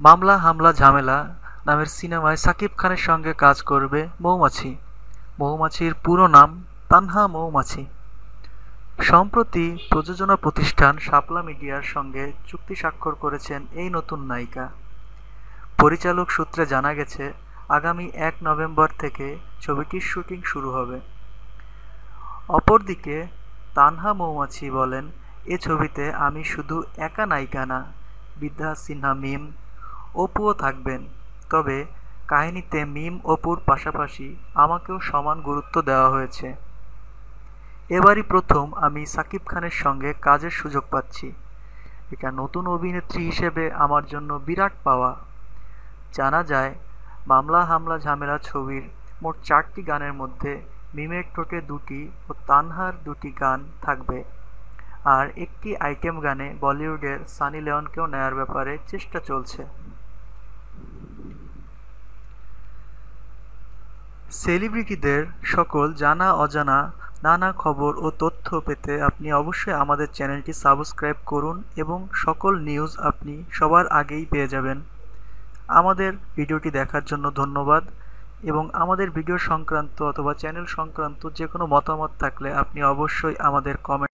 মামলা, হামলা, ঝামেলা নামের সিনেমায় সাকিব খানের সঙ্গে কাজ করবে মৌমাছি। মৌমাছির পুরো নাম তানহা মৌমাছি। সম্প্রতি প্রযোজনা প্রতিষ্ঠান শাপলা মিডিয়ার সঙ্গে চুক্তি স্বাক্ষর করেছেন এই নতুন নায়িকা। পরিচালক সূত্রে জানা গেছে, আগামী এক নভেম্বর থেকে ছবিটির শুটিং শুরু হবে। অপরদিকে, তানহা মৌমাছি বলেন, এ ছবিতে আমি শুধু একা নায়িকা না, বিদ্যা সিনহা মিম অপুও থাকবেন। তবে কাহিনীতে মিম অপুর পাশাপাশি আমাকেও সমান গুরুত্ব দেওয়া হয়েছে। এবারই প্রথম আমি সাকিব খানের সঙ্গে কাজের সুযোগ পাচ্ছি। এটা নতুন অভিনেত্রী হিসেবে আমার জন্য বিরাট পাওয়া। জানা যায়, মামলা হামলা ঝামেলা ছবির মোট চারটি গানের মধ্যে মিমের ঠোঁটে দুটি ও তানহার দুটি গান থাকবে। আর একটি আইটেম গানে বলিউডের সানি লিওনকেও নেয়ার ব্যাপারে চেষ্টা চলছে। সেলিব্রিটিদের সকল জানা অজানা নানা খবর ও তথ্য পেতে আপনি অবশ্যই আমাদের চ্যানেলটি সাবস্ক্রাইব করুন এবং সকল নিউজ আপনি সবার আগেই পেয়ে যাবেন। আমাদের ভিডিওটি দেখার জন্য ধন্যবাদ এবং আমাদের ভিডিও সংক্রান্ত অথবা চ্যানেল সংক্রান্ত যে কোনো মতামত থাকলে আপনি অবশ্যই আমাদের কমেন্ট